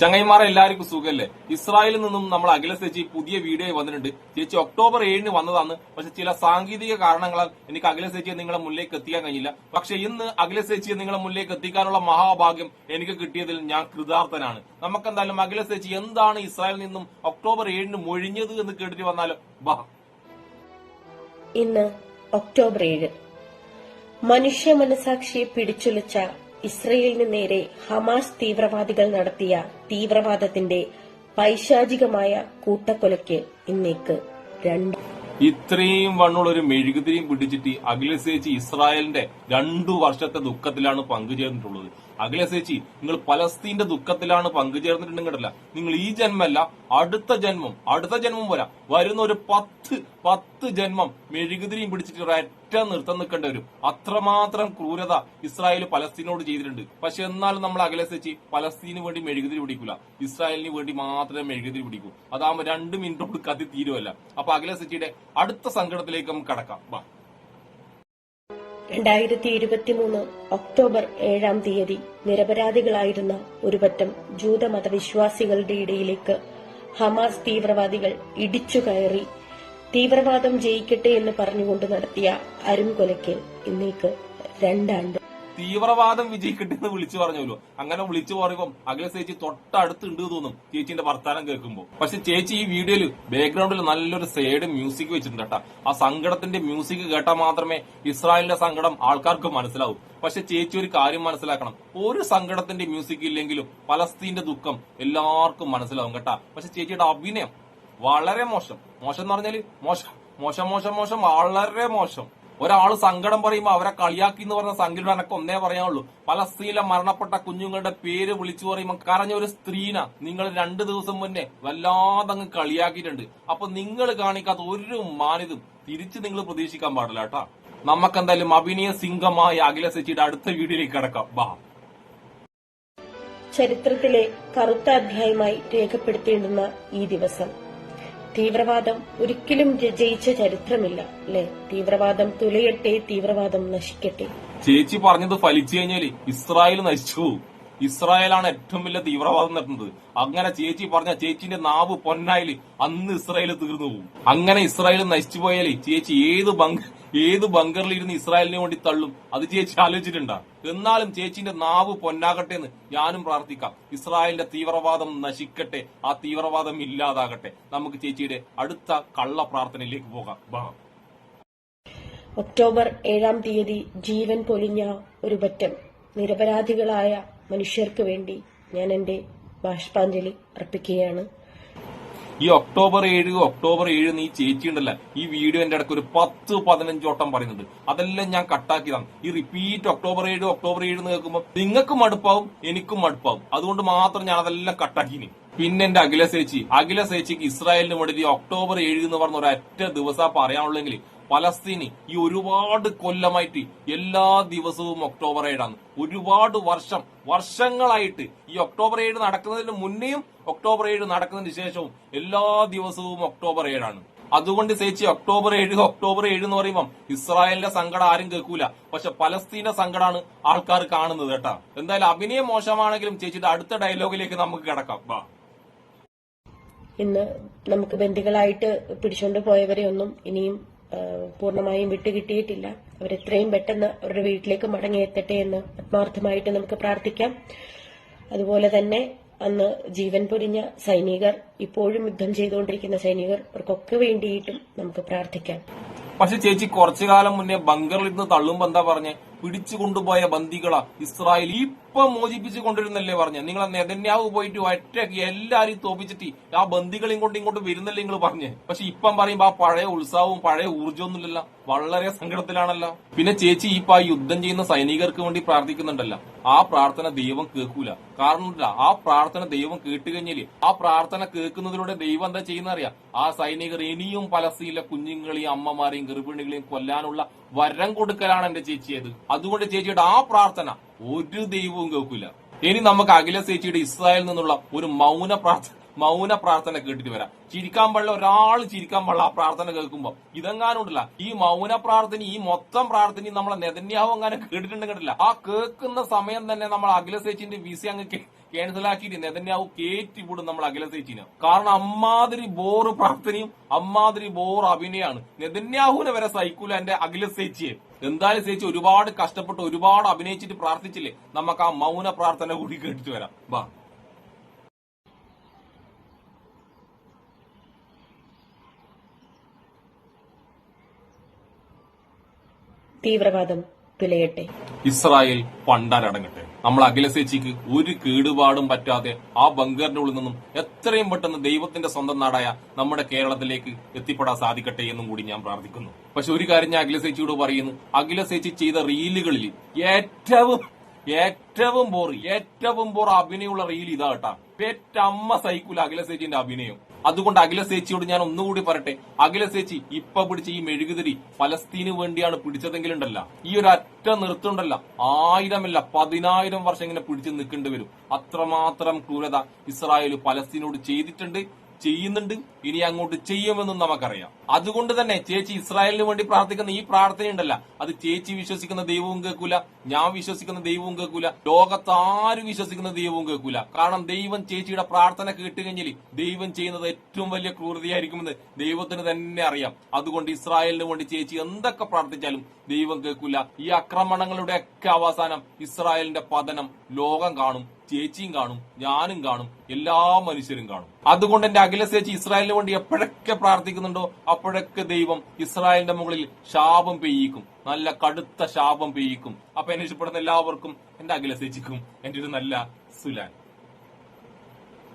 ചങ്ങൈമാരെ എല്ലാവർക്കും സുഖമല്ലേ ഇസ്രായേലിൽ നിന്നും നമ്മൾ അഖില ചേച്ചി പുതിയ വീഡിയോ വന്നിട്ടുണ്ട്. ചേച്ചി ഒക്ടോബർ ഏഴിന് വന്നതാണ്. പക്ഷെ ചില സാങ്കേതിക കാരണങ്ങളാൽ എനിക്ക് അഖില ചേച്ചിയെ നിങ്ങളെ മുന്നിലേക്ക് എത്തിക്കാൻ കഴിഞ്ഞില്ല. പക്ഷെ ഇന്ന് അഖില ചേച്ചിയെ നിങ്ങളെ മുന്നിലേക്ക് എത്തിക്കാനുള്ള മഹാഭാഗ്യം എനിക്ക് കിട്ടിയതിൽ ഞാൻ കൃതാർത്ഥനാണ്. നമുക്കെന്തായാലും അഖില ചേച്ചി എന്താണ് ഇസ്രായേലിൽ നിന്നും ഒക്ടോബർ ഏഴിന് മൊഴിഞ്ഞത് എന്ന് കേട്ടിട്ട് വന്നാലോ ബാ. ഇന്ന് ഒക്ടോബർ ഏഴ്. മനുഷ്യ മനസാക്ഷിയെ പിടിച്ചുലച്ച ഇസ്രയേലിന് നേരെ ഹമാസ് തീവ്രവാദികൾ നടത്തിയ തീവ്രവാദത്തിന്റെ പൈശാചികമായ കൂട്ടക്കൊലയ്ക്ക് ഇന്നേക്ക് രണ്ട് ഇത്രയും വണ്ണുള്ള ഒരു മെഴുകുതിരിയും പിടിച്ചിട്ട് അഖിലസേച്ചി ഇസ്രായേലിന്റെ രണ്ടു വർഷത്തെ ദുഃഖത്തിലാണ് പങ്കുചേർന്നിട്ടുള്ളത്. അഖിലസേച്ചി നിങ്ങൾ പലസ്തീന്റെ ദുഃഖത്തിലാണ് പങ്കുചേർന്നിട്ടുണ്ടെങ്കിലല്ല നിങ്ങൾ ഈ ജന്മല്ല അടുത്ത ജന്മം അടുത്ത ജന്മം പോരാ വരുന്ന ഒരു പത്ത് പത്ത് ജന്മം മെഴുകുതിരിയും പിടിച്ചിട്ട് ഒരൊറ്റ നിർത്തം നിൽക്കേണ്ടി വരും. അത്രമാത്രം ക്രൂരത ഇസ്രായേൽ പലസ്തീനോട് ചെയ്തിട്ടുണ്ട്. പക്ഷെ എന്നാലും നമ്മൾ അഖിലസേച്ചി പലസ്തീന് വേണ്ടി മെഴുകുതിരി പിടിക്കൂല. ഇസ്രായേലിന് വേണ്ടി മാത്രമേ മെഴുകുതിരി പിടിക്കൂ. അതാകുമ്പോൾ രണ്ട് മിനിറ്റോട് കത്തി തീരുമല്ല അപ്പൊ അഖിലസേച്ചിയുടെ അടുത്ത സങ്കടത്തിലേക്ക് നമുക്ക് കടക്കാം. വാ. രണ്ടായിരത്തി ഇരുപത്തിമൂന്ന് ഒക്ടോബർ ഏഴാം തീയതി നിരപരാധികളായിരുന്ന ഒരു പറ്റം ജൂതമതവിശ്വാസികളുടെ ഇടയിലേക്ക് ഹമാസ് തീവ്രവാദികൾ ഇടിച്ചു കയറി തീവ്രവാദം ജയിക്കട്ടെ എന്ന് പറഞ്ഞുകൊണ്ട് നടത്തിയ അരുംകൊലയ്ക്ക് ഇന്നേക്ക് രണ്ടാണ്ട് തീവ്രവാദം വിജയിക്കട്ടെ എന്ന് വിളിച്ചു പറഞ്ഞല്ലോ അങ്ങനെ വിളിച്ചു പറയുമ്പോൾ അഖില ചേച്ചി തൊട്ടടുത്ത് ഉണ്ട് തോന്നും ചേച്ചിന്റെ വർത്താനം കേൾക്കുമ്പോൾ പക്ഷെ ചേച്ചി ഈ വീഡിയോയിൽ ബാക്ക്ഗ്രൗണ്ടിൽ നല്ലൊരു സൈഡ് മ്യൂസിക് വെച്ചിട്ടുണ്ട് കേട്ടാ. ആ സങ്കടത്തിന്റെ മ്യൂസിക് കേട്ടാൽ മാത്രമേ ഇസ്രായേലിന്റെ സങ്കടം ആൾക്കാർക്ക് മനസ്സിലാവൂ. പക്ഷെ ചേച്ചി ഒരു കാര്യം മനസ്സിലാക്കണം. ഒരു സങ്കടത്തിന്റെ മ്യൂസിക് ഇല്ലെങ്കിലും പലസ്തീന്റെ ദുഃഖം എല്ലാവർക്കും മനസ്സിലാവും കേട്ടാ. പക്ഷെ ചേച്ചിയുടെ അഭിനയം വളരെ മോശം. മോശം എന്ന് പറഞ്ഞാൽ മോശം. മോശം മോശം മോശം വളരെ മോശം. ഒരാൾ സങ്കടം പറയുമ്പോൾ അവരെ കളിയാക്കി എന്ന് പറഞ്ഞ സംഖ്യയുടെ എനക്ക് ഒന്നേ പറയാനുള്ളൂ. പലസ്തീനിലെ മരണപ്പെട്ട കുഞ്ഞുങ്ങളുടെ പേര് വിളിച്ചു പറയുമ്പോൾ കരഞ്ഞ ഒരു സ്ത്രീന നിങ്ങൾ രണ്ടു ദിവസം മുന്നേ വല്ലാതെ അങ്ങ് കളിയാക്കിയിട്ടുണ്ട്. അപ്പൊ നിങ്ങൾ കാണിക്കാത്ത ഒരു മാനിതും തിരിച്ച് നിങ്ങൾ പ്രതീക്ഷിക്കാൻ പാടില്ല കേട്ടാ. നമുക്കെന്തായാലും അഭിനയ സിംഗമായ അഖില സച്ചിയുടെ അടുത്ത വീഡിയോയിലേക്ക് കിടക്കാം. ബാ. ചരിത്രത്തിലെ കറുത്ത അധ്യായമായി രേഖപ്പെടുത്തേണ്ടുന്ന ഈ ദിവസം. തീവ്രവാദം ഒരിക്കലും ജയിച്ച ചരിത്രമില്ല അല്ലെ? തീവ്രവാദം തുലയട്ടെ തീവ്രവാദം നശിക്കട്ടെ. ചേച്ചി പറഞ്ഞത് ഫലിച്ചു കഴിഞ്ഞാൽ ഇസ്രായേൽ നശിച്ചു ഇസ്രായേലാണ് ഏറ്റവും വലിയ തീവ്രവാദം നടത്തുന്നത് അങ്ങനെ ചേച്ചി പറഞ്ഞ ചേച്ചിന്റെ നാവ് പൊന്നായാൽ അന്ന് ഇസ്രായേൽ തീർന്നു പോകും. അങ്ങനെ ഇസ്രായേൽ നശിച്ചു പോയാൽ ചേച്ചി ഏത് ബങ്ക് ഏത് ബങ്കറിൽ ഇരുന്ന് ഇസ്രായേലിന് വേണ്ടി തള്ളും? അത് ചേച്ചി ആലോചിച്ചിട്ടുണ്ടാ? എന്നാലും ചേച്ചിന്റെ നാവ് പൊന്നാകട്ടെ എന്ന് ഞാനും പ്രാർത്ഥിക്കാം. ഇസ്രായേലിന്റെ തീവ്രവാദം നശിക്കട്ടെ ആ തീവ്രവാദം ഇല്ലാതാകട്ടെ. നമുക്ക് ചേച്ചിയുടെ അടുത്ത കള്ള പ്രാർത്ഥനയിലേക്ക് പോകാം. ഒക്ടോബർ ഏഴാം തീയതി ജീവൻ പൊലിഞ്ഞ ഒരു പറ്റം നിരപരാധികളായ മനുഷ്യർക്ക് വേണ്ടി ഞാൻ എന്റെ ബാഷ്പാഞ്ജലി അർപ്പിക്കുകയാണ്. ഈ ഒക്ടോബർ ഏഴ് ഒക്ടോബർ ഏഴ് നീ ചേച്ചി ഉണ്ടല്ല ഈ വീഡിയോ എന്റെ ഇടയ്ക്ക് ഒരു പത്ത് പതിനഞ്ച് വട്ടം പറയുന്നുണ്ട്. അതെല്ലാം ഞാൻ കട്ടാക്കിയതാണ്. ഈ റിപ്പീറ്റ് ഒക്ടോബർ ഏഴ് ഒക്ടോബർ ഏഴ് എന്ന് കേൾക്കുമ്പോൾ നിങ്ങൾക്ക് മടുപ്പാവും എനിക്കും മടുപ്പാവും. അതുകൊണ്ട് മാത്രം ഞാൻ അതെല്ലാം കട്ടാക്കിനി പിന്നെ എന്റെ അഖില ചേച്ചി. അഖില ചേച്ചിക്ക് ഇസ്രായേലിന് വേണ്ടി ഒക്ടോബർ ഏഴ് എന്ന് പറഞ്ഞ ഒരൊറ്റ ദിവസം പറയാനുള്ളെങ്കിൽ പലസ്തീന് ഈ ഒരുപാട് കൊല്ലമായിട്ട് എല്ലാ ദിവസവും ഒക്ടോബർ ഏഴാണ്. ഒരുപാട് വർഷം വർഷങ്ങളായിട്ട് ഈ ഒക്ടോബർ ഏഴ് നടക്കുന്നതിന് മുന്നേയും ഒക്ടോബർ ഏഴ് നടക്കുന്നതിന് ശേഷവും എല്ലാ ദിവസവും ഒക്ടോബർ ഏഴാണ്. അതുകൊണ്ട് ചേച്ചി ഒക്ടോബർ ഏഴ് ഒക്ടോബർ ഏഴ് എന്ന് പറയുമ്പോൾ ഇസ്രായേലിന്റെ സങ്കടം ആരും കേൾക്കൂല. പക്ഷെ പലസ്തീന്റെ സങ്കടമാണ് ആൾക്കാർ കാണുന്നത് കേട്ടാ. എന്തായാലും അഭിനയം മോശമാണെങ്കിലും ചേച്ചിയുടെ അടുത്ത ഡയലോഗിലേക്ക് നമുക്ക് കിടക്കാം. വാ ഇന്ന് നമുക്ക് ബന്ധുക്കളായിട്ട് പിടിച്ചുകൊണ്ട് പോയവരെ ഒന്നും ഇനിയും പൂർണമായും വിട്ടുകിട്ടിയിട്ടില്ല അവരെത്രയും പെട്ടെന്ന് അവരുടെ വീട്ടിലേക്ക് മടങ്ങിയെത്തട്ടെ എന്ന് ആത്മാർത്ഥമായിട്ട് നമുക്ക് പ്രാർത്ഥിക്കാം. അതുപോലെ തന്നെ അന്ന് ജീവൻ പൊരിഞ്ഞ സൈനികർ ഇപ്പോഴും യുദ്ധം ചെയ്തുകൊണ്ടിരിക്കുന്ന സൈനികർ അവർക്കൊക്കെ വേണ്ടിയിട്ടും നമുക്ക് പ്രാർത്ഥിക്കാം. പക്ഷെ ചേച്ചി കുറച്ചു കാലം മുന്നേ ബങ്കറിൽ നിന്ന് തള്ളുമ്പോ എന്താ പറഞ്ഞേ? പിടിച്ചു കൊണ്ടുപോയ ബന്ദികളാ. ഇസ്രായേൽ ഇപ്പൊ മോചിപ്പിച്ചു കൊണ്ടിരുന്നല്ലേ പറഞ്ഞ. നിങ്ങൾ നെതന്യാവ് പോയിട്ട് ഒറ്റയ്ക്ക് എല്ലാരെയും തോപ്പിച്ചിട്ട് ആ ബന്ദികളെയും കൊണ്ട് ഇങ്ങോട്ട് വരുന്നല്ലേ നിങ്ങൾ പറഞ്ഞേ. പക്ഷെ ഇപ്പം പറയുമ്പോ ആ പഴയ ഉത്സാഹവും പഴയ ഊർജമൊന്നുമില്ലല്ലോ വളരെ സങ്കടത്തിലാണല്ലോ. പിന്നെ ചേച്ചി ഇപ്പൊ ആ യുദ്ധം ചെയ്യുന്ന സൈനികർക്ക് വേണ്ടി പ്രാർത്ഥിക്കുന്നുണ്ടല്ലോ. ആ പ്രാർത്ഥന ദൈവം കേൾക്കൂല. കാരണം ആ പ്രാർത്ഥന ദൈവം കേട്ട് കഴിഞ്ഞാൽ ആ പ്രാർത്ഥന കേൾക്കുന്നതിലൂടെ ദൈവം എന്താ ചെയ്യുന്ന അറിയാം ആ സൈനികർ ഇനിയും പലസ്തീനിലെ കുഞ്ഞുങ്ങളെയും അമ്മമാരെയും ഗർഭിണികളെയും കൊല്ലാനുള്ള വരം കൊടുക്കലാണ് എന്റെ ചേച്ചിയത് അതുകൊണ്ട് ചേച്ചിയുടെ ആ പ്രാർത്ഥന ഒരു ദൈവവും കേൾക്കില്ല ഇനി നമുക്ക് അഖില ചേച്ചിയുടെ ഇസ്രായേലിൽ നിന്നുള്ള ഒരു മൗന പ്രാർത്ഥന മൗന പ്രാർത്ഥന കേട്ടിട്ട് വരാം. ചിരിക്കാൻ പാടില്ല ഒരാൾ ചിരിക്കാൻ പാടില്ല ആ പ്രാർത്ഥന കേൾക്കുമ്പോ. ഇതെങ്ങാനുണ്ടല്ല ഈ മൗന പ്രാർത്ഥന ഈ മൊത്തം പ്രാർത്ഥനയും നമ്മളെ നെതന്യാവും അങ്ങനെ കേട്ടിട്ടുണ്ടെങ്കിലല്ല ആ കേൾക്കുന്ന സമയം തന്നെ നമ്മൾ അഖില സേച്ചിന്റെ വിസ അങ്ങ് ക്യാൻസൽ നെതന്യാവ് കയറ്റി വിടും നമ്മൾ അഖില സീറ്റിന് കാരണം അമ്മാതിരി ബോറ് പ്രാർത്ഥനയും അമ്മാതിരി ബോർ അഭിനയാണ് നെതന്യാഹുവിനെ വരെ സഹിക്കൂല എന്റെ അഖില സേച്ചിയെ. എന്തായാലും സേച്ചി ഒരുപാട് കഷ്ടപ്പെട്ട് ഒരുപാട് അഭിനയിച്ചിട്ട് പ്രാർത്ഥിച്ചില്ലേ? നമുക്ക് ആ മൗന പ്രാർത്ഥന കൂടി കേട്ടിട്ട് വരാം. വാ. തീവ്രവാദം. തുലയട്ടെ ഇസ്രായേൽ പണ്ടാരടങ്ങട്ടെ. നമ്മൾ അഖിലസേച്ചിക്ക് ഒരു കേടുപാടും പറ്റാതെ ആ ബങ്കറിന്റെ ഉള്ളിൽ നിന്നും എത്രയും പെട്ടെന്ന് ദൈവത്തിന്റെ സ്വന്തം നാടായ നമ്മുടെ കേരളത്തിലേക്ക് എത്തിപ്പെടാൻ സാധിക്കട്ടെ എന്നും കൂടി ഞാൻ പ്രാർത്ഥിക്കുന്നു. പക്ഷെ ഒരു കാര്യം ഞാൻ അഖിലസേച്ചിയോട് പറയുന്നു. അഖിലസേച്ചി ചെയ്ത റീലുകളിൽ ഏറ്റവും ഏറ്റവും ബോർ ഏറ്റവും ബോർ അഭിനയമുള്ള റീൽ ഇതാ കേട്ടാ. പെറ്റമ്മ സൈക്കിൾ അഖിലസേച്ചിന്റെ അഭിനയം. അതുകൊണ്ട് അഖില സേച്ചിയോട് ഞാൻ ഒന്നുകൂടി പറയട്ടെ. അഖില സേച്ചി ഇപ്പൊ പിടിച്ച ഈ മെഴുകുതിരി ഫലസ്തീന് വേണ്ടിയാണ് പിടിച്ചതെങ്കിലുണ്ടല്ല. ഈ ഒരു അറ്റ നിർത്തുണ്ടല്ല. ആയിരമല്ല പതിനായിരം വർഷം ഇങ്ങനെ പിടിച്ചു നിൽക്കേണ്ടി വരും. അത്രമാത്രം ക്രൂരത ഇസ്രായേൽ ഫലസ്തീനോട് ചെയ്തിട്ടുണ്ട്. ചെയ്യുന്നുണ്ട്. ഇനി അങ്ങോട്ട് ചെയ്യുമെന്നും നമുക്കറിയാം. അതുകൊണ്ട് തന്നെ ചേച്ചി ഇസ്രായേലിന് വേണ്ടി പ്രാർത്ഥിക്കുന്ന ഈ പ്രാർത്ഥനയുണ്ടല്ല. അത് ചേച്ചി വിശ്വസിക്കുന്ന ദൈവവും കേൾക്കൂല ഞാൻ വിശ്വസിക്കുന്ന ദൈവവും കേൾക്കൂല ലോകത്ത് ആരും വിശ്വസിക്കുന്ന ദൈവവും കേൾക്കൂല. കാരണം ദൈവം ചേച്ചിയുടെ പ്രാർത്ഥന കേട്ടുകഴിഞ്ഞാൽ ദൈവം ചെയ്യുന്നത് ഏറ്റവും വലിയ ക്രൂരതയായിരിക്കുമെന്ന് ദൈവത്തിന് തന്നെ അറിയാം. അതുകൊണ്ട് ഇസ്രായേലിന് വേണ്ടി ചേച്ചി എന്തൊക്കെ പ്രാർത്ഥിച്ചാലും ദൈവം കേൾക്കൂല. ഈ ആക്രമണങ്ങളുടെ ഒക്കെ അവസാനം ഇസ്രായേലിന്റെ പതനം ലോകം കാണും. ചേച്ചിയും കാണും ഞാനും കാണും എല്ലാ മനുഷ്യരും കാണും. അതുകൊണ്ട് എന്റെ അഖില ചേച്ചി ഇസ്രായേലിന് വേണ്ടി എപ്പോഴൊക്കെ പ്രാർത്ഥിക്കുന്നുണ്ടോ അപ്പോഴൊക്കെ ദൈവം ഇസ്രായേലിന്റെ മുകളിൽ ശാപം പെയ്യിക്കും. നല്ല കടുത്ത ശാപം പെയ്യിക്കും. അപ്പൊ എന്നെ ഇഷ്ടപ്പെടുന്ന എല്ലാവർക്കും എന്റെ അഖില ചേച്ചിക്കും എന്റെ ഒരു നല്ല സുലാൻ.